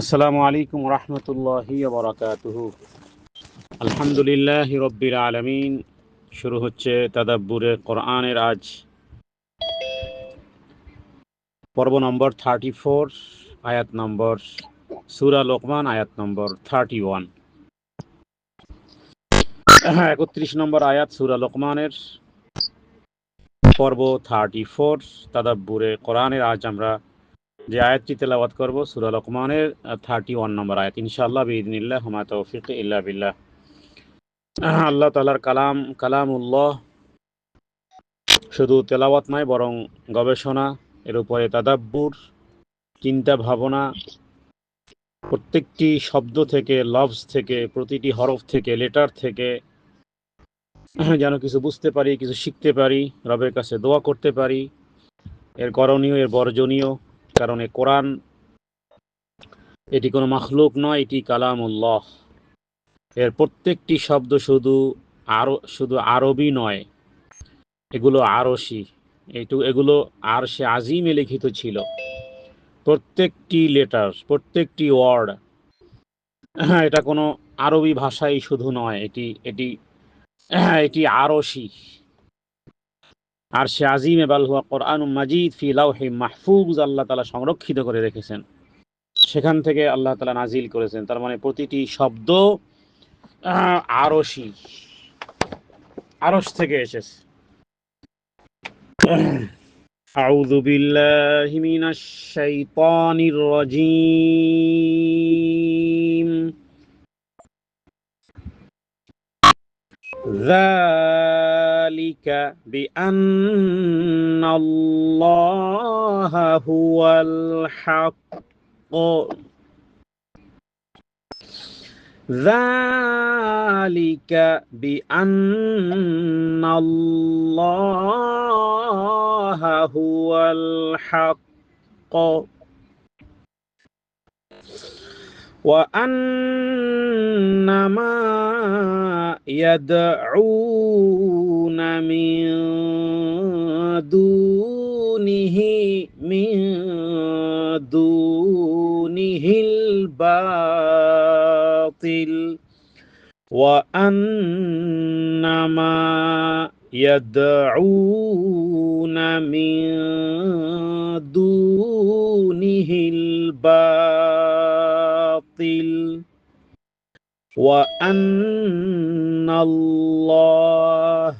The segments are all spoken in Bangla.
আসসালামু আলাইকুম রহমতুল্লাহি বরাকাতুহু। আলহামদুলিল্লাহ রব্বিল আলমিন। শুরু হচ্ছে তাদাব্বুরে কোরআনের আজ। পর্ব নম্বর থার্টি ফোর আয়াত নম্বর, সুরা লোকমান, আয়াত নম্বর থার্টি ওয়ান একত্রিশ নম্বর আয়াত, সুরা লোকমানের পর্ব থার্টি ফোর তাদাব্বুরে কোরআনের আজ আমরা যে আয়াতটি তেলাওয়াত করব, সুরা লোকমানের থার্টি ওয়ান নম্বর আয়াত। ইনশাআল্লাহ বিদিনিল্লাহ হুমা তৌফিক ইল্লা বিল্লাহ। আল্লাহ তালার কালাম, কালামুল্লাহ শুধু তেলাওয়াত নয়, বরং গবেষণা, এর উপরে তাদাব্বুর, চিন্তা ভাবনা, প্রত্যেকটি শব্দ থেকে লভস থেকে, প্রতিটি হরফ থেকে, লেটার থেকে যেন কিছু বুঝতে পারি, কিছু শিখতে পারি, রবের কাছে দোয়া করতে পারি। এর করণীয়, এর বর্জনীয় কারণে কোরআন এটি কোনো মাখলুক নয়, এটি কালাম কালামুল্লাহ। এর প্রত্যেকটি শব্দ শুধু আরও, শুধু আরবি নয়, এগুলো আরসি এইটু এগুলো আর সে আজিমে লিখিত ছিল। প্রত্যেকটি লেটার, প্রত্যেকটি ওয়ার্ড এটা কোনো আরবি ভাষাই শুধু নয়, এটি এটি এটি আরসি আর সে আজিমে বালহুয়া কোরআন মাজিদ ফি লাউহি মাহফুজ আল্লাহ তালা সংরক্ষিত করে রেখেছেন সেখান থেকে আল্লাহ তালা নাজিল করেছেন তার মানে প্রতিটি শব্দ আরসি আরস থেকে এসেছে أعوذ بالله من الشيطان الرجيم ذلك بأن الله هو الحق. ذلك بأن الله هو الحق. وأن ما يدعون من دونه من دونه الباطل وأن ما يدعون من دونه الباطل وأن الله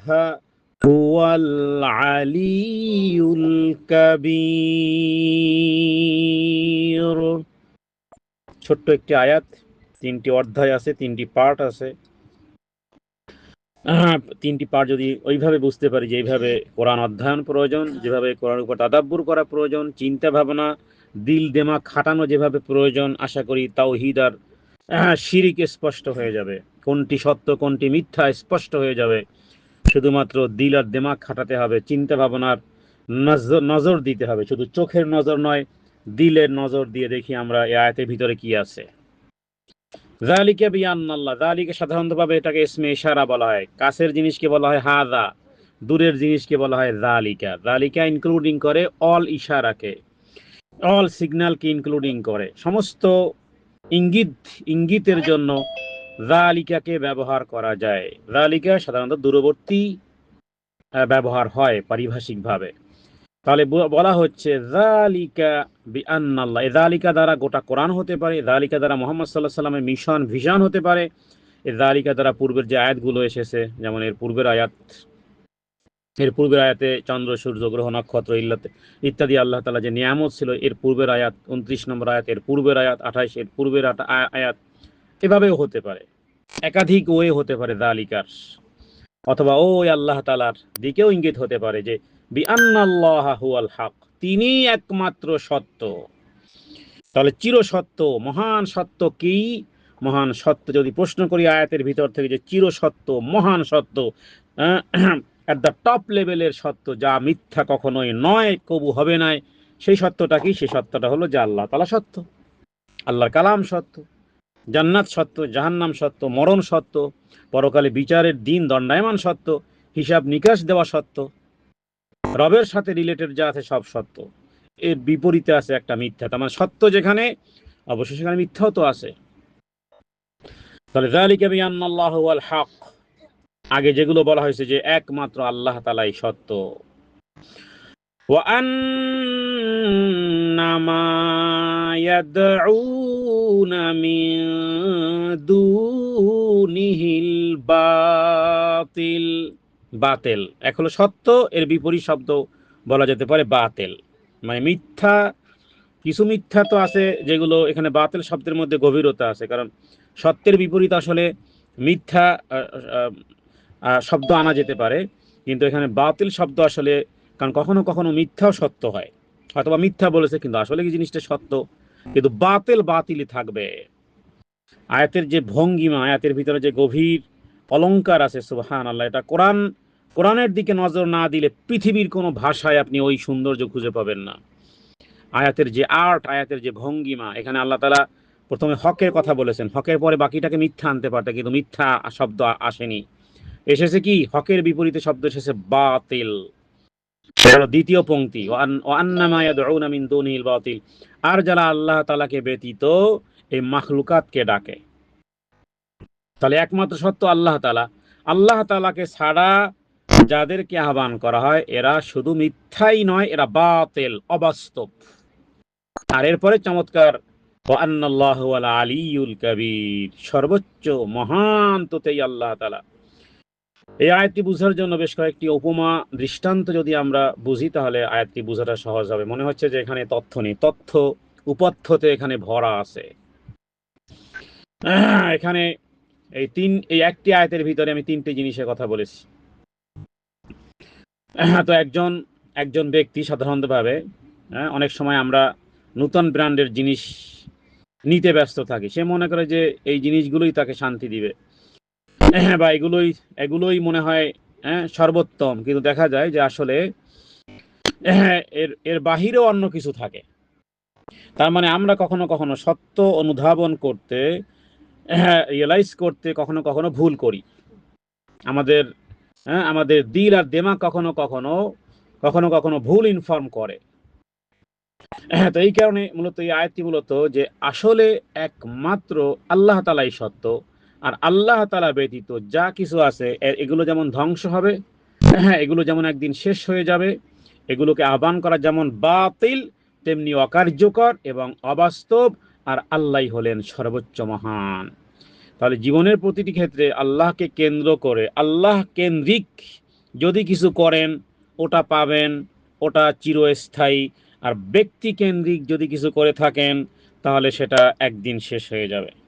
هو العلي الكبير ছোট্ট একটি আয়াত তিনটি অধ্যায় আছে তিনটি পার্ট আছে তিনটি পার্ট যদি ওইভাবে বুঝতে পারি যে এইভাবে কোরআন অধ্যয়ন প্রয়োজন যেভাবে কোরআন উপর তাদাব্বুর করা প্রয়োজন চিন্তা ভাবনা দিল দেমা খাটানো যেভাবে প্রয়োজন, আশা করি তাও হিদার শিরিক স্পষ্ট হয়ে যাবে। কোনটি সত্য, কোনটি মিথ্যা স্পষ্ট হয়ে যাবে। শুধুমাত্র দিল আর দেমাগ খাটাতে হবে চিন্তা ভাবনার নজর নজর দিতে হবে। শুধু চোখের নজর নয়, দিলের নজর দিয়ে দেখি আমরা এ আয়াতের ভিতরে কি আছে। জালিকে বিয়ান্নাল্লাহ জালিকে সাধারণতভাবে এটাকে ইসমে ইশারা বলা হয়। কাছের জিনিসকে বলা হয় হাদা, দূরের জিনিসকে বলা হয় জালিকা জালিকা ইনক্লুডিং করে অল ইশারাকে। অল সিগন্যালকে ইনক্লুডিং করে। সমস্ত ইঙ্গিত, ইঙ্গিতের জন্য জালিকাকে ব্যবহার করা যায়। জালিকা সাধারণত দূরবর্তী ব্যবহার হয় পারিভাষিকভাবে। তাহলে বলা হচ্ছে জালিকা বিআনাল্লাহ এ জালিকা দ্বারা গোটা কোরআন হতে পারে জালিকা দ্বারা মোহাম্মদ সাল্লাহ সাল্লামের মিশন ভিশন হতে পারে, এ জালিকা দ্বারা পূর্বের যে আয়াতগুলো এসেছে, যেমন এর পূর্বের আয়াত এর পূর্বের আয়াতে চন্দ্র, সূর্য, গ্রহ, নক্ষত্র, ইল্লাতে ইত্যাদি আল্লাহ তালা যে নিয়ামত ছিল, এর পূর্বের আয়াত উনত্রিশ নম্বর আয়াত, এর পূর্বের আয়াত আঠাইশ এর পূর্বের আয়াত এভাবেও হতে পারে। একাধিক ওয়ে হতে পারে দালিকার। অথবা ওই আল্লাহ তালার দিকেও ইঙ্গিত হতে পারে যে বিআনাল্লাহুয়াল হক তিনি একমাত্র সত্য। তাহলে চির সত্য, মহান সত্য কি? মহান সত্য যদি প্রশ্ন করি আয়াতের ভিতর থেকে যে চির সত্য, মহান সত্য অ্যাট দ্য টপ লেভেলের সত্য, যা মিথ্যা কখনোই নয়, কবু হবে নাই। সেই সত্যটা কি? সেই সত্যটা হলো যে আল্লাহ তালা সত্য। আল্লাহর কালাম সত্য, জান্নাত সত্য, জাহান্নাম সত্য, মরণ সত্য, পরকালে বিচারের দিন, দণ্ডায়মান সত্য, হিসাব নিকাশ দেওয়া সত্য, রবের সাথে রিলেটেড যা আছে সব সত্য। এর বিপরীতে আছে একটা মিথ্যা, তার মানে সত্য যেখানে অবশ্যই সেখানে মিথ্যাও তো আছে। তাহলে বিআন্নাল্লাহু ওয়াল হক আগে যেগুলো বলা হয়েছে যে একমাত্র আল্লাহ তালাই সত্য وأن ما يدعون من دونه الباطل বাতেল এক হলো সত্য এর বিপরীত শব্দ বলা যেতে পারে বাতেল মানে মিথ্যা কিছু মিথ্যা তো আছে যেগুলো এখানে বাতেল শব্দের মধ্যে গভীরতা আছে কারণ সত্যের বিপরীত আসলে মিথ্যা আহ, আহ, আহ, শব্দ আনা যেতে পারে, কিন্তু এখানে বাতিল শব্দ আসলে, কারণ কখনো কখনো মিথ্যাও সত্য হয়, অথবা মিথ্যা বলেছে কিন্তু আসলে কি জিনিসটা সত্য? কিন্তু বাতিল বাতিলই থাকবে। আয়াতের যে ভঙ্গিমা, আয়াতের ভিতরে যে গভীর অলঙ্কার আছে সুবহান আল্লাহ এটা কোরআন, কোরআনের দিকে নজর না দিলে পৃথিবীর কোনো ভাষায় আপনি ওই সৌন্দর্য খুঁজে পাবেন না। আয়াতের যে আর্ট, আয়াতের যে ভঙ্গিমা, এখানে আল্লাহ তালা প্রথমে হকের কথা বলেছেন। হকের পরে বাকিটাকে মিথ্যা আনতে পারতে কিন্তু মিথ্যা শব্দ আসেনি। এসেছে কি? হকের বিপরীতে শব্দ এসেছে বাতিল। দ্বিতীয় পংক্তি মিন দুনিল বাতিল। আর যারা আল্লাহ তাআলাকে ব্যতীত এই মাখলুকাতকে ডাকে। তাহলে একমাত্র সত্য আল্লাহ তাআলা। আল্লাহ তাআলাকে ছাড়া যাদেরকে আহ্বান করা হয়, এরা শুধু মিথ্যাই নয়, এরা বাতিল, অবাস্তব। আর এরপরে চমৎকার ওয়ান্নাল্লাহু আল আলিয়ুল কবির। সর্বোচ্চ মহান তোতেই আল্লাহ তাআলা। এই আয়াতটি বুঝার জন্য বেশ কয়েকটি উপমা দৃষ্টান্ত যদি আমরা বুঝি তাহলে আয়াতটি বোঝাটা সহজ হবে। মনে হচ্ছে যে এখানে তথ্য নেই। তথ্য উপাত্থতে এখানে ভরা আছে। এখানে এই তিন এই একটি আয়াতের ভিতরে আমি তিনটি জিনিসের কথা বলেছি। তো একজন একজন ব্যক্তি সাধারণতভাবে হ্যাঁ, অনেক সময় আমরা নূতন ব্র্যান্ডের জিনিস নিতে ব্যস্ত থাকি। সে মনে করে যে এই জিনিসগুলোই তাকে শান্তি দিবে। বা এগুলোই এগুলোই মনে হয় হ্যাঁ সর্বোত্তম। কিন্তু দেখা যায় যে আসলে হ্যাঁ, এর এর বাহিরেও অন্য কিছু থাকে। তার মানে আমরা কখনো কখনো সত্য অনুধাবন করতে রিয়েলাইজ করতে কখনো কখনো ভুল করি। আমাদের হ্যাঁ আমাদের দিল আর দেমাগ কখনো কখনো কখনো কখনো ভুল ইনফর্ম করে। হ্যাঁ তো এই কারণে মূলত এই আয়াতটি মূলত যে আসলে একমাত্র আল্লাহ তালাই সত্য। আর আল্লাহ তালা ব্যতীত যা কিছু আছে এগুলো যেমন ধ্বংস হবে হ্যাঁ এগুলো যেমন একদিন শেষ হয়ে যাবে, এগুলোকে আহ্বান করা যেমন বাতিল, তেমনি অকার্যকর এবং অবাস্তব, আর আল্লাহ হলেন সর্বোচ্চ মহান। তাহলে জীবনের প্রতিটি ক্ষেত্রে আল্লাহকে কেন্দ্র করে, আল্লাহ কেন্দ্রিক যদি কিছু করেন, ওটা পাবেন, ওটা চিরস্থায়ী, আর ব্যক্তি কেন্দ্রিক যদি কিছু করে থাকেন, তাহলে সেটা একদিন শেষ হয়ে যাবে।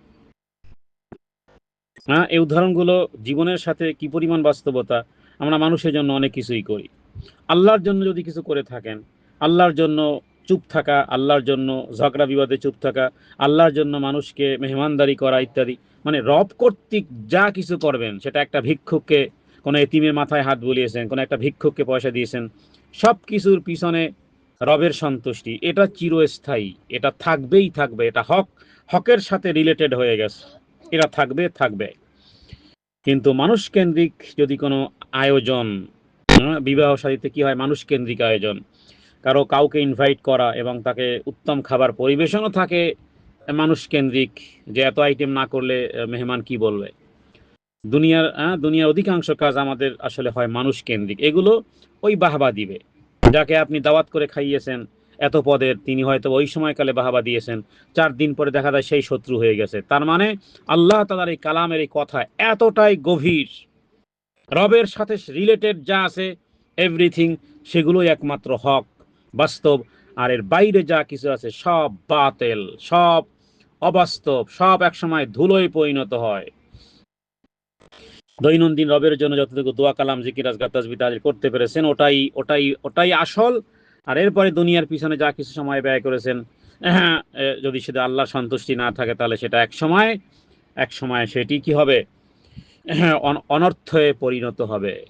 হ্যাঁ এই উদাহরণগুলো জীবনের সাথে কি পরিমাণ বাস্তবতা? আমরা মানুষের জন্য অনেক কিছুই করি। আল্লাহর জন্য যদি কিছু করে থাকেন, আল্লাহর জন্য চুপ থাকা, আল্লাহর জন্য ঝগড়া বিবাদে চুপ থাকা, আল্লাহর জন্য মানুষকে মেহমানদারি করা ইত্যাদি মানে রব কর্তৃক যা কিছু করবেন, সেটা একটা ভিক্ষুককে কোনো এতিমের মাথায় হাত বুলিয়েছেন, কোনো একটা ভিক্ষুককে পয়সা দিয়েছেন সব কিছুর পিছনে রবের সন্তুষ্টি, এটা চিরস্থায়ী, এটা থাকবেই থাকবে, এটা হক, হকের সাথে রিলেটেড হয়ে গেছে। এরা থাকবে থাকবে। কিন্তু মানুষ কেন্দ্রিক যদি কোনো আয়োজন, বিবাহ সাথীতে কি হয়? মানুষ কেন্দ্রিক আয়োজন। কারও কাউকে ইনভাইট করা এবং তাকে উত্তম খাবার পরিবেশনও থাকে মানুষ কেন্দ্রিক যে এত আইটেম না করলে মেহমান কি বলবে? দুনিয়ার দুনিয়ার অধিকাংশ কাজ আমাদের আসলে হয় মানুষ কেন্দ্রিক এগুলো ওই বাহবা দিবে। যাকে আপনি দাওয়াত করে খাইয়েছেন এত পদের তিনি হয়তো ওই সময়কালে বাহাবা দিয়েছেন। চার দিন পরে দেখা যায় সেই শত্রু হয়ে গেছে। তার মানে আল্লাহ তালার এই কালামের এই কথা এতটাই গভীর। রবের সাথে রিলেটেড যা আছে এভরিথিং সেগুলোই একমাত্র হক, বাস্তব। আর এর বাইরে যা কিছু আছে, সব বাতেল, সব অবাস্তব, সব একসময় ধুলোয় পরিণত হয়। দৈনন্দিন রবের জন্য যতটুকু দোয়া, কালাম জিকিরাজ আজগার তাজবি করতে পেরেছেন, ওটাই ওটাই ওটাই আসল। আর এরপরে দুনিয়ার পিছনে যা কিছু সময় ব্যয় করেছেন হ্যাঁ, যদি সেটা আল্লাহর সন্তুষ্টি না থাকে তাহলে সেটা এক সময় এক সময় সেটি কি হবে? হ্যাঁ, অন- অনর্থে পরিণত হবে।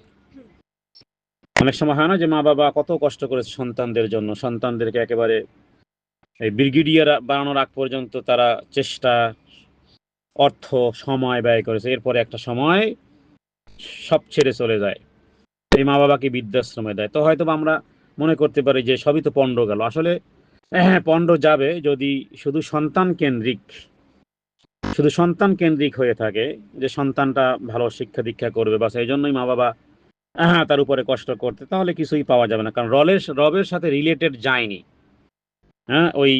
অনেক সময় হয় না যে মা বাবা কত কষ্ট করেছে সন্তানদের জন্য সন্তানদেরকে একেবারে এই ব্রিগেডিয়ার বানানোর আগ পর্যন্ত তারা চেষ্টা অর্থ সময় ব্যয় করেছে। এরপরে একটা সময় সব ছেড়ে চলে যায়। এই মা বাবাকে বৃদ্ধাশ্রমে দেয়। তো হয়তো আমরা মনে করতে পারি যে সবই তো পণ্ড গেল। আসলে হ্যাঁ পণ্ড যাবে যদি শুধু সন্তান কেন্দ্রিক, শুধু সন্তান কেন্দ্রিক হয়ে থাকে যে সন্তানটা ভালো শিক্ষা দীক্ষা করবে বা সেই জন্যই মা বাবা হ্যাঁ তার উপরে কষ্ট করতে, তাহলে কিছুই পাওয়া যাবে না। কারণ রলের, রবের সাথে রিলেটেড যায়নি। হ্যাঁ ওই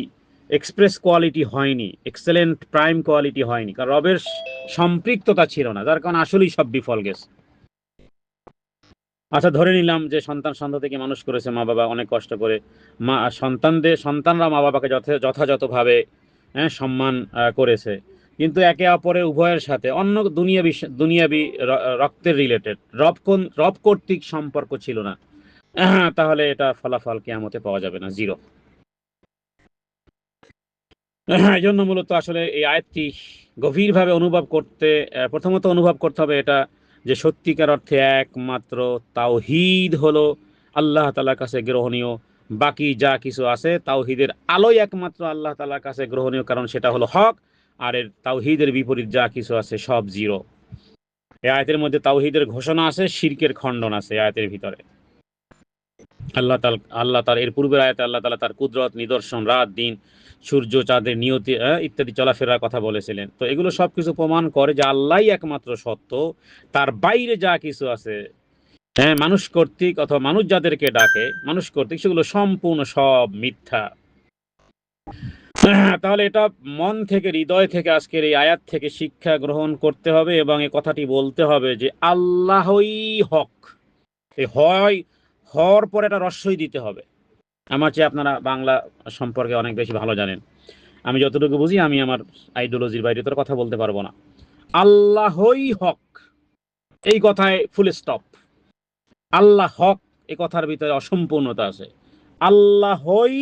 এক্সপ্রেস কোয়ালিটি হয়নি এক্সেলেন্ট প্রাইম কোয়ালিটি হয়নি। কারণ রবের সম্পৃক্ততা ছিল না, যার কারণে আসলেই সব বিফল গেছে। আচ্ছা ধরে নিলাম যে সন্তান সন্ধ্যা থেকে মানুষ করেছে মা বাবা অনেক কষ্ট করে। মা সন্তানদের সন্তানরা মা বাবাকে যথাযথভাবে হ্যাঁ সম্মান করেছে। কিন্তু একে অপরের উভয়ের সাথে অন্য দুনিয়া দুনিয়াবি রক্তের রিলেটেড রব কোন রব কর্তৃক সম্পর্ক ছিল না। আহ, তাহলে এটা ফলাফল কেয়ামতে পাওয়া যাবে না জিরো। এই জন্য মূলত আসলে এই আয়াতটি গভীরভাবে অনুভব করতে প্রথমত অনুভব করতে হবে এটা যে সত্যিকার অর্থে একমাত্র তাওহিদ হলো আল্লাহ তালার কাছে গ্রহণীয়। বাকি যা কিছু আছে তাওহিদের আলোই একমাত্র আল্লাহ তালার কাছে গ্রহণীয়, কারণ সেটা হলো হক, আর এর তাওহিদের বিপরীত যা কিছু আছে সব জিরো। এই আয়াতের মধ্যে তাওহিদের ঘোষণা আছে, শিরকের খণ্ডন আছে আয়াতের ভিতরে। আল্লাহ তাল আল্লাহ তার এর পূর্বের আয়াতে আল্লাহ তালা তার কুদরত, নিদর্শন, রাত, দিন সূর্য চাঁদের নিয়তি ইত্যাদি চলাফেরার কথা বলেছিলেন। তো এগুলো সব কিছু প্রমাণ করে যে আল্লাহই একমাত্র সত্য। তার বাইরে যা কিছু আছে হ্যাঁ মানুষ কর্তৃক অথবা মানুষ যাদেরকে ডাকে মানুষ কর্তৃক সেগুলো সম্পূর্ণ সব মিথ্যা। হ্যাঁ, তাহলে এটা মন থেকে হৃদয় থেকে আজকের এই আয়াত থেকে শিক্ষা গ্রহণ করতে হবে এবং এই কথাটি বলতে হবে যে আল্লাহই হক। এই হয় হওয়ার পর এটা রস্যই দিতে হবে। আমার চেয়ে আপনারা বাংলা সম্পর্কে অনেক বেশি ভালো জানেন। আমি যতটুকু বুঝি আমি আমার আইডিওলজির বাইরে তোর কথা বলতে পারব না। আল্লাহই হক। এই কথায় ফুল স্টপ আল্লাহ হক এই কথার ভিতরে অসম্পূর্ণতা আছে। আল্লাহই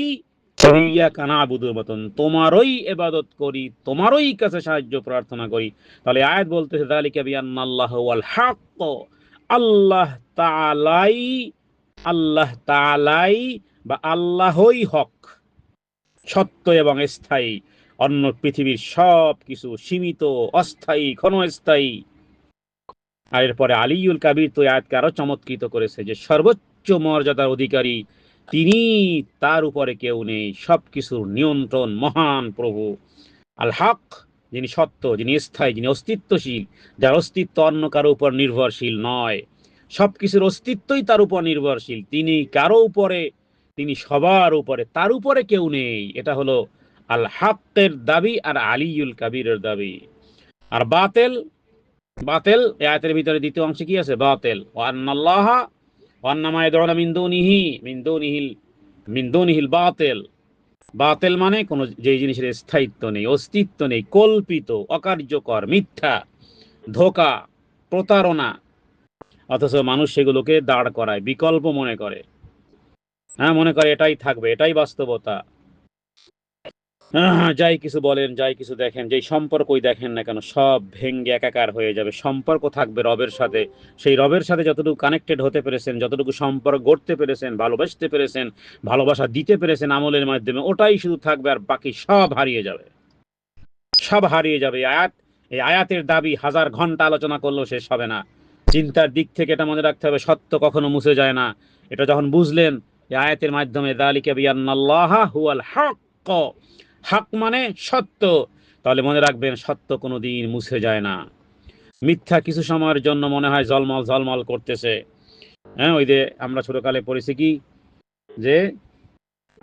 কানা আবুদুর মতন তোমারই এবাদত করি, তোমারই কাছে সাহায্য প্রার্থনা করি। তাহলে আয়াত বলতেছে বিআন্নাল্লাহ ওয়াল হক আল্লাহ তাআলাই আল্লাহ তাআলাই বা আল্লাহই হক, সত্য এবং স্থায়ী, অন্য পৃথিবীর সব কিছু সীমিত, অস্থায়ী, ক্ষণস্থায়ী। আর এরপরে আলিউল কাবির তো আয়াতকে আরও চমৎকৃত করেছে যে, সর্বোচ্চ মর্যাদার অধিকারী তিনি, তার উপরে কেউ নেই সব কিছুর নিয়ন্ত্রণ মহান প্রভু। আল হক, যিনি সত্য, যিনি স্থায়ী, যিনি অস্তিত্বশীল, যার অস্তিত্ব অন্য কারও উপর নির্ভরশীল নয়। সব কিছুর অস্তিত্বই তার উপর নির্ভরশীল। তিনি কারও উপরে তিনি সবার উপরে, তার উপরে কেউ নেই। এটা হলো আল হাক্কের দাবি আর আলিউল কাবিরের দাবি। আর বাতেল বাতেল, এই আয়াতের ভিতরে দ্বিতীয় অংশে কি আছে? বাতেল। ওয়ান্নাল্লাহ ওয়ান্নামা ইয়াদউনা মিন দুনিহি, মিন দুনিহিল মিন দুনিহিল বাতেল। বাতেল মানে কোন যে জিনিসের স্থায়িত্ব নেই, অস্তিত্ব নেই, কল্পিত, অকার্যকর, মিথ্যা, ধোকা, প্রতারণা। অথচ মানুষ সেগুলোকে দাঁড় করায়, বিকল্প মনে করে। হ্যাঁ মনে করে এটাই থাকবে, এটাই বাস্তবতা। যাই কিছু বলেন, যাই কিছু দেখেন, যেই সম্পর্কই দেখেন না কেন, সব ভেঙ্গে একাকার হয়ে যাবে। সম্পর্ক থাকবে রবের সাথে। সেই রবের সাথে যতটুকু কানেক্টেড হতে পেরেছেন, যতটুকু সম্পর্ক গড়তে পেরেছেন, ভালোবাসতে পেরেছেন, ভালোবাসা দিতে পেরেছেন আমলের মাধ্যমে, ওটাই শুধু থাকবে আর বাকি সব হারিয়ে যাবে। সব হারিয়ে যাবে। আয়াত, এই আয়াতের দাবি, হাজার ঘণ্টা আলোচনা করলেও শেষ হবে না। চিন্তার দিক থেকে এটা মনে রাখতে হবে, সত্য কখনো মুছে যায় না। এটা যখন বুঝলেন আয়াতের মাধ্যমে দালিকা হুয়াল হক হক মানে সত্য। তাহলে মনে রাখবেন, সত্য কোনো দিন মুছে যায় না। মিথ্যা কিছু সময়ের জন্য মনে হয় জলমল ঝলমল করতেছে। হ্যাঁ ওই যে আমরা ছোটকালে পড়েছি কি? যে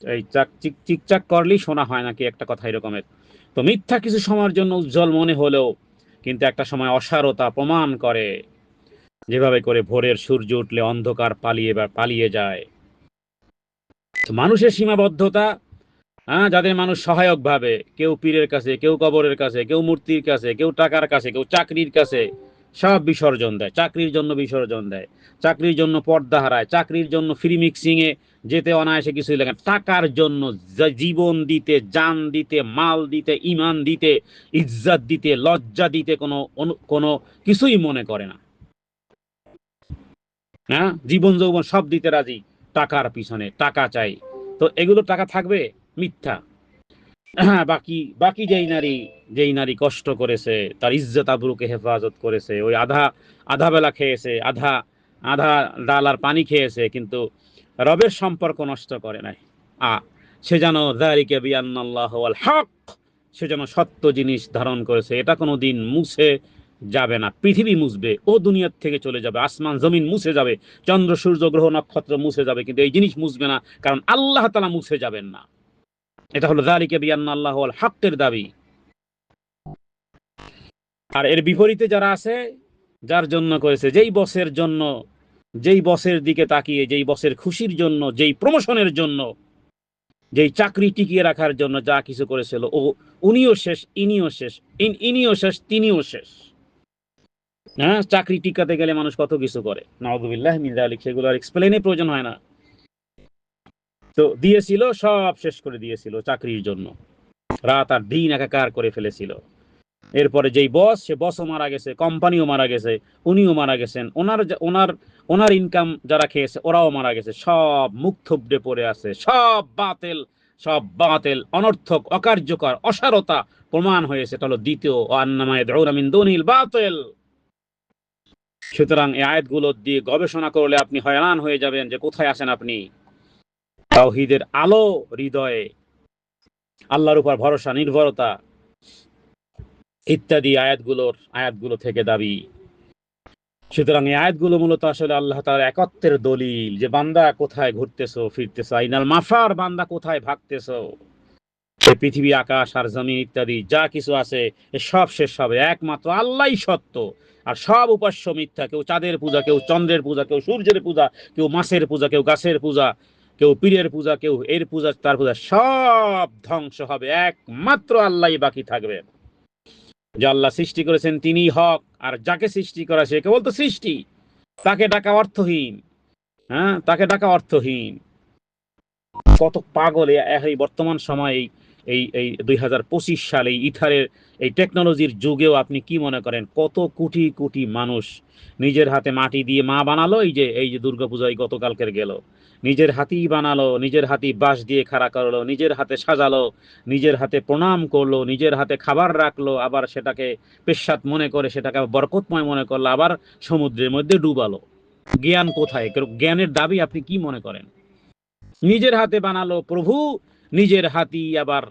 এই চাক, চিক, চিকচাক করলেই শোনা হয় নাকি একটা কথা এরকমের। তো মিথ্যা কিছু সময়ের জন্য উজ্জ্বল মনে হলেও কিন্তু একটা সময় অসারতা প্রমাণ করে। যেভাবে করে ভোরের সূর্য উঠলে অন্ধকার পালিয়ে বা, পালিয়ে যায়। মানুষের সীমাবদ্ধতা হ্যাঁ যাদের মানুষ সহায়ক ভাবে, কেউ পীরের কাছে, কেউ কবরের কাছে, কেউ মূর্তির কাছে, কেউ টাকার কাছে, কেউ চাকরির কাছে, সব বিসর্জন দেয়, চাকরির জন্য বিসর্জন দেয়, চাকরির জন্য পর্দা হারায়, চাকরির জন্য ফ্রি মিক্সিং এ যেতে অনায়াসে কিছুই লাগে। টাকার জন্য জীবন দিতে, জান দিতে, মাল দিতে ইমান দিতে, ইজ্জাত দিতে, লজ্জা দিতে কোনো কোনো কিছুই মনে করে না হ্যাঁ জীবন যৌবন সব দিতে রাজি টাকার পিছনে, টাকা চাই। তো এগুলো টাকা থাকবে মিথ্যা। বাকি বাকি যেই নারী যেই নারী কষ্ট করেছে, তার ইজ্জত আবরুকে হেফাজত করেছে, ওই আধা আধা বেলা খেয়েছে, আধা আধা ডাল আর পানি খেয়েছে, কিন্তু রবের সম্পর্ক নষ্ট করে নাই। আ, সে যেন দারিকে বিয়ান্নাল্লাহ হক, সে যেন সত্য জিনিস ধারণ করেছে, এটা কোনো দিন মুছে যাবে না। পৃথিবী মুছবে ও দুনিয়ার থেকে চলে যাবে। আসমান, জমিন মুছে যাবে। চন্দ্র, সূর্য, গ্রহ, নক্ষত্র মুছে যাবে। কিন্তু এই জিনিস মুছবে না, কারণ আল্লাহ তালা মুছে যাবেন না। এটা হলো দারিকে বিয়ান্না আল্লাহ আল হকের দাবি। আর এর বিপরীতে যারা আছে, যার জন্য করেছে, যেই বসের জন্য, যেই বসের দিকে তাকিয়ে, যেই বসের খুশির জন্য, যেই প্রমোশনের জন্য, যেই চাকরি টিকিয়ে রাখার জন্য যা কিছু করেছিল, ও, উনিও শেষ, ইনিও শেষ, ইন, ইনিও শেষ, তিনিও শেষ। হ্যাঁ চাকরি টিকাতে গেলে মানুষ কত কিছু করে। নওয়াজুবিল্লাহ আলী সেগুলো আর এক্সপ্লেনের প্রয়োজন হয় না। তো দিয়েছিল, সব শেষ করে দিয়েছিল চাকরির জন্য। রাত আর দিন একাকার করে ফেলেছিল। এরপরে যেই বস সে বসও মারা গেছে কোম্পানিও মারা গেছে, উনিও মারা গেছেন। ওনার ওনার ওনার ইনকাম যারা খেয়েছে, ওরাও মারা গেছে। সব মুখ থুবড়ে পড়ে আছে। সব বাতেল সব বাতেল, অনর্থক, অকার্যকর, অসারতা প্রমাণ হয়েছে। এটা হলো দ্বিতীয় বাতেল। সুতরাং এই আয়াতগুলো দিয়ে গবেষণা করলে আপনি হয়রান হয়ে যাবেন যে কোথায় আসেন আপনি। তাওহিদের আলো হৃদয়ে আল্লাহর উপর ভরসা, নির্ভরতা ইত্যাদি আয়াতগুলোর, আয়াতগুলো থেকে দাবি। সুতরাং এই আয়াতগুলো মূলত আসলে আল্লাহ তার একত্বের দলিল যে বান্দা কোথায় ঘুরতেছো, ফিরতেছো, আইনাল মাফার বান্দা কোথায় ভাগতেছো। এই পৃথিবী, আকাশ আর জমিন ইত্যাদি যা কিছু আছে সব শেষ হবে। একমাত্র আল্লাহই সত্য। আর সব উপাস্য মিথ্যা। কেউ চাঁদের পূজা, কেউ চন্দ্রের পূজা, কেউ সূর্যের পূজা, কেউ মাছের পূজা, কেউ গাছের পূজা, কেউ পীরের পূজা, কেউ এর পূজা, তার পূজা, সব ধ্বংস হবে। একমাত্র আল্লাহই বাকি থাকবে। যে আল্লাহ সৃষ্টি করেছেন তিনি হক। আর যাকে সৃষ্টি করা সে কেবল তো সৃষ্টি। তাকে ডাকা অর্থহীন। হ্যাঁ তাকে ডাকা অর্থহীন। কত পাগল এই বর্তমান সময়ে এই এই দুই হাজার পঁচিশ সালে ইথারের এই টেকনোলজির যুগেও আপনি কি মনে করেন, কত কোটি কোটি মানুষ নিজের হাতে মাটি দিয়ে মা বানালো, এই যে এই যে দুর্গাপূজায় গতকালকের গেল। নিজের হাতেই বানালো, নিজের হাতেই বাঁশ দিয়ে খাড়া করল, নিজের হাতে সাজালো, নিজের হাতে প্রণাম করল, নিজের হাতে খাবার রাখল, আবার সেটাকে পেশাদ মনে করে, সেটাকে বরকতময় মনে করল, আবার সমুদ্রের মধ্যে ডুবালো। জ্ঞান কোথায়? জ্ঞানের দাবি আপনি কি মনে করেন? নিজের হাতে বানালো, প্রভু নিজের হাতি আবার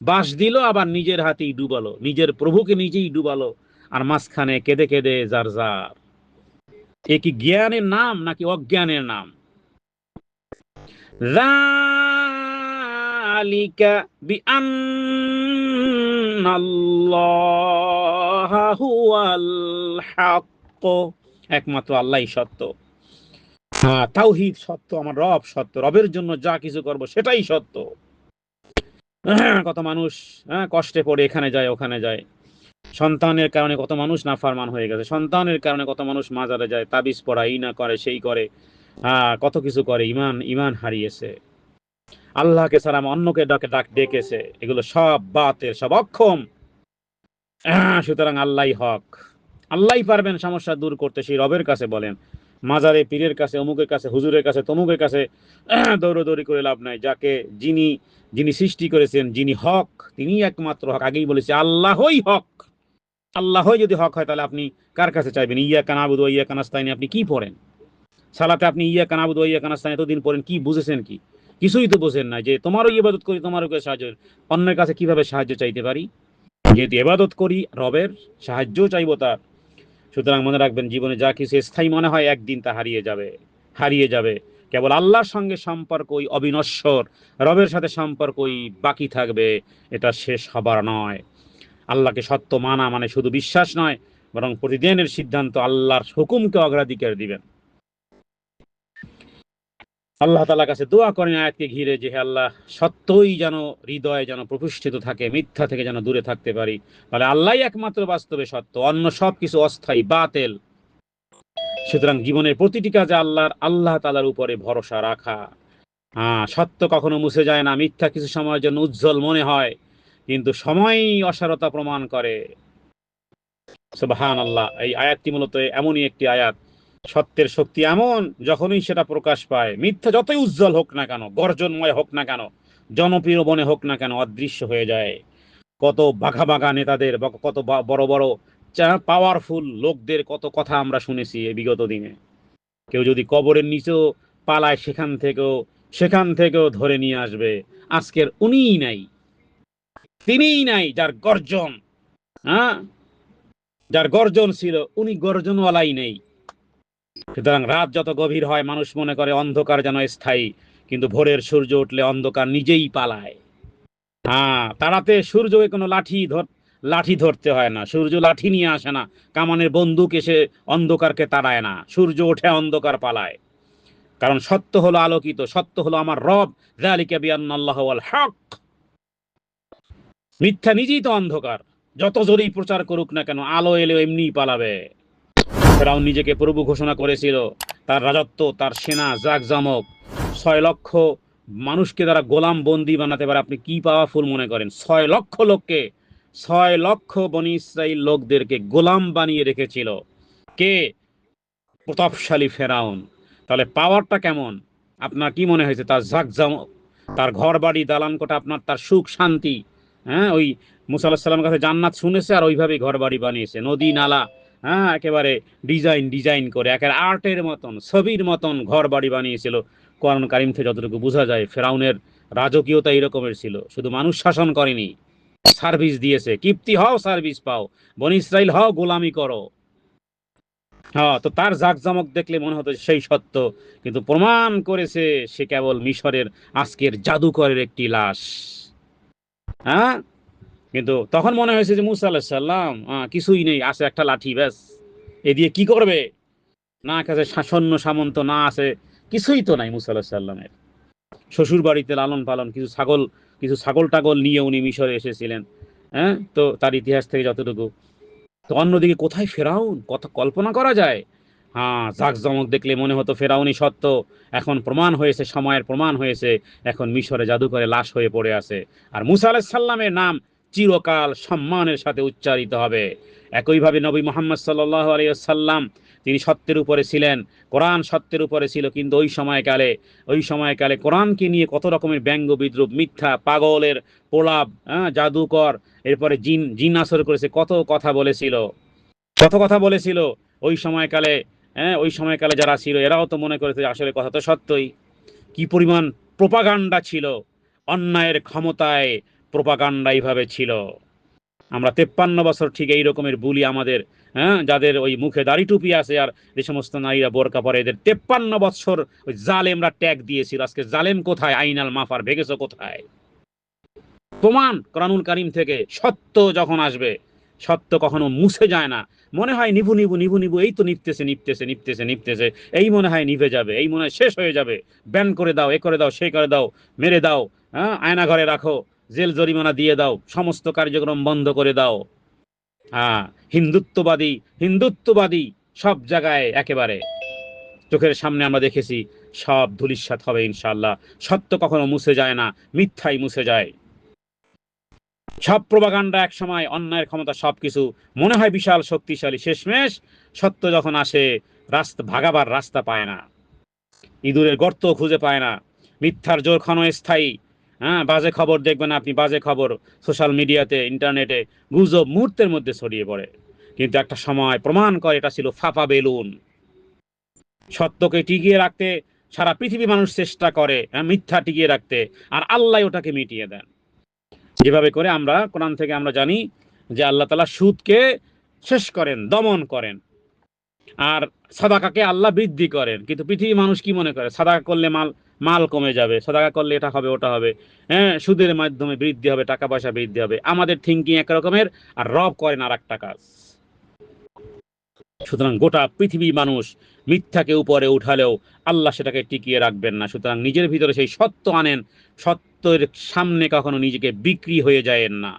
বাস দিল আবার নিজের হাতেই ডুবালো নিজের প্রভুকে নিজেই ডুবালো আর মাঝখানে কেঁদে কেঁদে যার যার এ কি জ্ঞানের নাম নাকি অজ্ঞানের নাম ذلك بأن الله هو الحق একমাত্র আল্লাহই সত্য হ্যাঁ তাওহীদ সত্য আমার রব সত্য রবের জন্য যা কিছু করব সেটাই সত্য হ্যাঁ, কত মানুষ হ্যাঁ কষ্টে পড়ে এখানে যায় ওখানে যায়। সন্তানের কারণে কত মানুষ নাফারমান হয়ে গেছে। সন্তানের কারণে কত মানুষ মাজারে যায় তাবিজ পড়া এই না করে সেই করে হ্যাঁ কত কিছু করে ইমান ইমান হারিয়েছে। আল্লাহকে ছাড়া অন্যকে ডাকে ডাক ডেকেছে। এগুলো সব বাতের সব অক্ষম। আহ, সুতরাং আল্লাহই হক। আল্লাহই পারবেন সমস্যা দূর করতে সেই রবের কাছে বলেন। মাজারে পীরের কাছে, অমুকের কাছে, হুজুরের কাছে, তমুকের কাছে দৌড়দৌড়ি করে লাভ নাই। যাকে যিনি যিনি সৃষ্টি করেছেন, যিনি হক তিনি একমাত্র হক। আগেই বলেছে, আল্লাহই হক। আল্লাহই যদি হক হয়, তাহলে আপনি কার কাছে চাইবেন? ইয়া কানাবুদ ইয়া কানাস্তাইনি আপনি কি পড়েন? সালাতে আপনি ইয়া কানাবুদ ইয়া কানাস্তাইনি এতদিন পড়েন, কি বুঝেছেন কি? কিছুই তো বোঝেন না যে তোমারও ইবাদত করি, তোমারও সাহায্য অন্যের কাছে কীভাবে সাহায্য চাইতে পারি? যেহেতু এবাদত করি, রবের সাহায্য চাইব তার। সুতরাং মনে রাখবেন, জীবনে যা কিছু স্থায়ী মনে হয়, একদিন তা হারিয়ে যাবে হারিয়ে যাবে। কেবল আল্লাহর সঙ্গে সম্পর্ক ওই অবিনশ্বর, রবের সাথে সম্পর্ক ওই বাকি থাকবে, এটা শেষ হবার নয়। আল্লাহকে সত্য মানা মানে শুধু বিশ্বাস নয়, বরং প্রতিদিনের সিদ্ধান্ত আল্লাহর হুকুমকে অগ্রাধিকার দিবেন। আল্লাহ তালার কাছে দোয়া করেন আয়াতকে ঘিরে যে আল্লাহ, সত্যই যেন হৃদয়ে যেন প্রতিষ্ঠিত থাকে, মিথ্যা থেকে যেন দূরে থাকতে পারি। তাহলে আল্লাহই একমাত্র বাস্তবে সত্য, অন্য সব কিছু অস্থায়ী, বাতেল। সুতরাং জীবনের প্রতিটি কাজে আল্লাহর, আল্লাহ তালার উপরে ভরসা রাখা। হ্যাঁ সত্য কখনো মুছে যায় না, মিথ্যা কিছু সময়ের জন্য উজ্জ্বল মনে হয়, কিন্তু সময়ই অসারতা প্রমাণ করে। সুবাহান আল্লাহ এই আয়াতটি মূলত এমনই একটি আয়াত সত্যের শক্তি এমন যখনই সেটা প্রকাশ পায়। মিথ্যা যতই উজ্জ্বল হোক না কেন, গর্জনময় হোক না কেন, জনপ্রিয় বনে হোক না কেন অদৃশ্য হয়ে যায়। কত বাঘা বাঘা নেতাদের বা কত বড় বড় পাওয়ারফুল লোকদের কত কথা আমরা শুনেছি এই বিগত দিনে। কেউ যদি কবরের নিচেও পালায় সেখান থেকেও সেখান থেকেও ধরে নিয়ে আসবে। আজকের উনিই নাই। তিনিই নাই যার গর্জন হ্যাঁ? যার গর্জন ছিল, উনি গর্জনওয়ালাই নেই। সুতরাং রাত যত গভীর হয়, মানুষ মনে করে অন্ধকার যেন স্থায়ী, কিন্তু ভোরের সূর্য উঠলে অন্ধকার নিজেই পালায়। হ্যাঁ তারাতে সূর্যকে কোনো লাঠি ধর, লাঠি ধরতে হয় না। সূর্য লাঠি নিয়ে আসে না। কামানের বন্দুক এসে অন্ধকারকে তাড়ায় না। সূর্য ওঠে অন্ধকার পালায়। কারণ সত্য হলো আলোকিত, সত্য হলো আমার রব। জালিকা বিয়ান্নাল্লাহ হক। মিথ্যা নিজেই তো অন্ধকার। যত জোরেই প্রচার করুক না কেন, আলো এলে এমনিই পালাবে। ফেরাউন নিজেকে প্রভু ঘোষণা করেছিল। তার রাজত্ব, তার সেনা জাকজমক ছয় লক্ষ মানুষকে তারা গোলাম বন্দি বানাতে পারে। আপনি কি পাওয়ারফুল মনে করেন? ছয় লক্ষ লোককে, ছয় লক্ষ বনি লোকদেরকে গোলাম বানিয়ে রেখেছিল। কে? প্রতাপশালী ফেরাউন। তাহলে পাওয়ারটা কেমন? আপনার কি মনে হয়েছে? তার জাকজমক তার ঘর বাড়ি দালান কোটা আপনার তার সুখ, শান্তি হ্যাঁ? ওই মুসা আল্লাহ সাল্লামের কাছে জান্নাত শুনেছে আর ওইভাবেই ঘর বাড়ি বানিয়েছে। নদী, নালা হ্যাঁ একেবারে ডিজাইন ডিজাইন করে একেবারে আর্টের মতন, ছবির মতন ঘর বাড়ি বানিয়েছিল। কোরআন কারিম থেকে যতটুকু বোঝা যায়, ফেরাউনের রাজকীয়তা এরকমের ছিল। শুধু মানুষ শাসন করেনি সার্ভিস দিয়েছে। কিপ্তি হও সার্ভিস পাও। বন ইসরাইল হও, গোলামি করো। হ্যাঁ তো তার জাকজমক দেখলে মনে হতো সেই সত্য। কিন্তু প্রমাণ করেছে সে কেবল মিশরের আজকের জাদুকরের একটি লাশ। হ্যাঁ? কিন্তু তখন মনে হয়েছে যে মুসা আল্লাহ সাল্লাম কিছুই নেই, আছে একটা লাঠি, ব্যাস। এ দিয়ে কি করবে? না কাছে সৈন্য সামন্ত না আছে, কিছুই তো নাই মুসা আল্লাহ সাল্লামের শ্বশুর বাড়িতে লালন পালন, কিছু ছাগল কিছু ছাগল টাগল নিয়ে উনি মিশরে এসেছিলেন হ্যাঁ? তো তার ইতিহাস থেকে যতটুকু। তো অন্যদিকে কোথায় ফেরাউন? কথা কল্পনা করা যায়? হ্যাঁ জাকজমক দেখলে মনে হতো ফেরাউনই সত্য, এখন প্রমাণ হয়েছে, সময়ের প্রমাণ হয়েছে, এখন মিশরে জাদুকরে লাশ হয়ে পড়ে আছে। আর মুসা আলাহ সাল্লামের নাম চিরকাল সম্মানের সাথে উচ্চারিত হবে। একইভাবে নবী মোহাম্মদ সাল্লাহ আলিয়াল্লাম তিনি সত্যের উপরে ছিলেন, কোরআন সত্যের উপরে ছিল, কিন্তু ওই সময়কালে ওই সময়কালে কোরআনকে নিয়ে কত রকমের ব্যঙ্গ বিদ্রুপ, মিথ্যা, পাগলের পোলাপ হ্যাঁ জাদুকর, এরপরে জিন জিন আসর করেছে, কত কথা বলেছিল। কত কথা বলেছিল ওই সময়কালে হ্যাঁ ওই সময়কালে যারা ছিল, এরাও তো মনে করেছে আসলে কথা তো সত্যই। কি পরিমাণ প্রোপাগান্ডা ছিল, অন্যায়ের ক্ষমতায় প্রোপাগান্ডা এইভাবে ছিল। আমরা তেপ্পান্ন বছর ঠিক এই রকমের বুলি আমাদের হ্যাঁ যাদের ওই মুখে দাড়ি টুপি আছে আর যে সমস্ত নারীরা বোরকা পরে, এদের তেপ্পান্ন বছর ওই জালেমরা ট্যাগ দিয়েছিল। আজকে জালেম কোথায়? আইনাল মাফার, ভেগেছো কোথায়? প্রমাণ কোরআনুল কারিম থেকে সত্য যখন আসবে, সত্য কখনো মুছে যায় না। মনে হয় নিভু নিভু নিভু নিভু, এই তো নিপতেছে নিপতেছে নিপতেছে নিপতেছে। এই মনে হয় নিভে যাবে, এই মনে হয় শেষ হয়ে যাবে। ব্যান করে দাও, এ করে দাও সে করে দাও, মেরে দাও হ্যাঁ আয়না ঘরে রাখো। জেল জরিমানা দিয়ে দাও, সমস্ত কার্যক্রম বন্ধ করে দাও। হ্যাঁ হিন্দুত্ববাদী হিন্দুত্ববাদী সব জায়গায় একেবারে। চোখের সামনে আমরা দেখেছি, সব ধুলিস্বাত হবে ইনশাল্লাহ সত্য কখনো মুছে যায় না, মিথ্যাই মুছে যায়। সব প্রবাগান্ডা এক সময় অন্যায়ের ক্ষমতা সবকিছু, মনে হয় বিশাল শক্তিশালী, শেষমেশ সত্য যখন আসে, রাস্তা ভাগাবার রাস্তা পায় না। ইঁদুরের গর্ত খুঁজে পায় না। মিথ্যার জোর ক্ষণস্থায়ী হ্যাঁ বাজে খবর দেখবেন আপনি বাজে খবর সোশ্যাল মিডিয়াতে ইন্টারনেটে গুজব মুহূর্তের মধ্যে ছড়িয়ে পড়ে। কিন্তু একটা সময় প্রমাণ করে এটা ছিল ফাঁপা বেলুন। সত্যকে টিকিয়ে রাখতে সারা পৃথিবী মানুষ চেষ্টা করে হ্যাঁ, মিথ্যা টিকিয়ে রাখতে আর আল্লাহ ওটাকে মিটিয়ে দেন। যেভাবে করে আমরা কোরআন থেকে আমরা জানি যে আল্লাহ তালা সুদকে শেষ করেন দমন করেন। আর সাদাকাকে আল্লাহ বৃদ্ধি করেন। কিন্তু পৃথিবীর মানুষ কি মনে করে? সাদাকা করলে মাল মাল কমে যাবে, সাদাকা করলে এটা হবে, ওটা হবে। হ্যাঁ সুদের মাধ্যমে বৃদ্ধি হবে টাকা পয়সা বৃদ্ধি হবে। আমাদের থিঙ্কিং একরকমের আর রব করেন আর একটা কাজ। সুতরাং গোটা পৃথিবী মানুষ মিথ্যাকে উপরে উঠালেও আল্লাহ সেটাকে টিকিয়ে রাখবেন না। সুতরাং নিজের ভিতরে সেই সত্য আনেন, সত্যের সামনে কখনো নিজেকে বিক্রি হয়ে যায়েন না।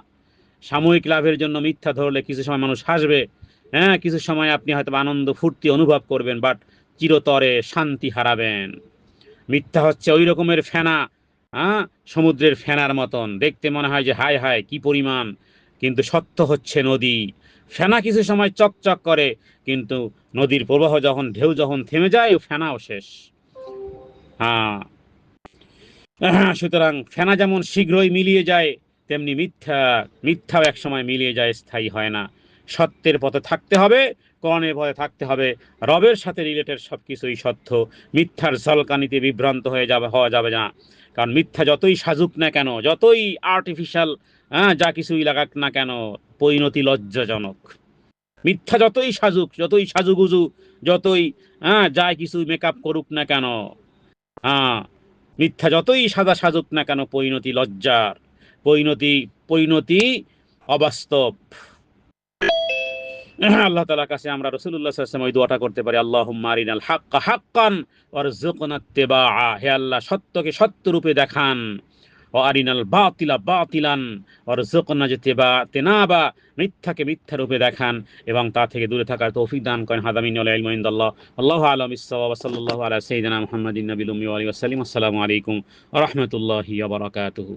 সাময়িক লাভের জন্য মিথ্যা ধরলে কিছু সময় মানুষ হাসবে। হ্যাঁ কিছু সময় আপনি হয়তো আনন্দ, ফুর্তি অনুভব করবেন বাট চিরতরে শান্তি হারাবেন। মিথ্যা হচ্ছে ওই রকমের ফেনা হ্যাঁ? সমুদ্রের ফেনার মতন। দেখতে মনে হয় যে হায় হায় কি পরিমাণ। কিন্তু সত্য হচ্ছে নদী। ফেনা কিছু সময় চকচক করে কিন্তু নদীর প্রবাহ যখন ঢেউ যখন থেমে যায় ফেনাও শেষ। হ্যাঁ। আহ, সুতরাং ফেনা যেমন শীঘ্রই মিলিয়ে যায় তেমনি মিথ্যা মিথ্যাও এক সময় মিলিয়ে যায় স্থায়ী হয় না। সত্যের পথে থাকতে হবে কোরআনের ভয়ে থাকতে হবে। রবের সাথে রিলেটেড সব কিছুই সত্য। মিথ্যার ঝলকানিতে বিভ্রান্ত হয়ে যাবে, হওয়া যাবে না। কারণ মিথ্যা যতই সাজুক না কেন, যতই আর্টিফিশিয়াল হ্যাঁ যা কিছুই লাগাক না কেন, পরিণতি লজ্জাজনক। মিথ্যা যতই সাজুক, যতই সাজুগুজু, যতই হ্যাঁ যা কিছু মেকআপ করুক না কেন হ্যাঁ মিথ্যা যতই সাদা সাজুক না কেন, পরিণতি লজ্জার, পরিণতি পরিণতি অবাস্তব। আল্লাহ তালার কাছে আমরা রসুল্লাহ ওই দোয়াটা করতে পারি আল্লাহ মারিনাল হাক্কা হাক্কান ওর জোকনাত্তেবা হে আল্লাহ, সত্যকে সত্য রূপে দেখান, ও আরিনাল বাতিলা বাতিলান ওর জোকনা যে তেবা তেনাবা, মিথ্যাকে মিথ্যা রূপে দেখান এবং তা থেকে দূরে থাকার তৌফিক দান করেন। হাদামিন ইলমিন্দাল্লাহ আল্লাহ আলম ইসা সাল্লাহ আলা সঈদানা মোহাম্মদিন নবিল আলী আসসালামু আলাইকুম রহমতুল্লাহি বারাকাতুহু।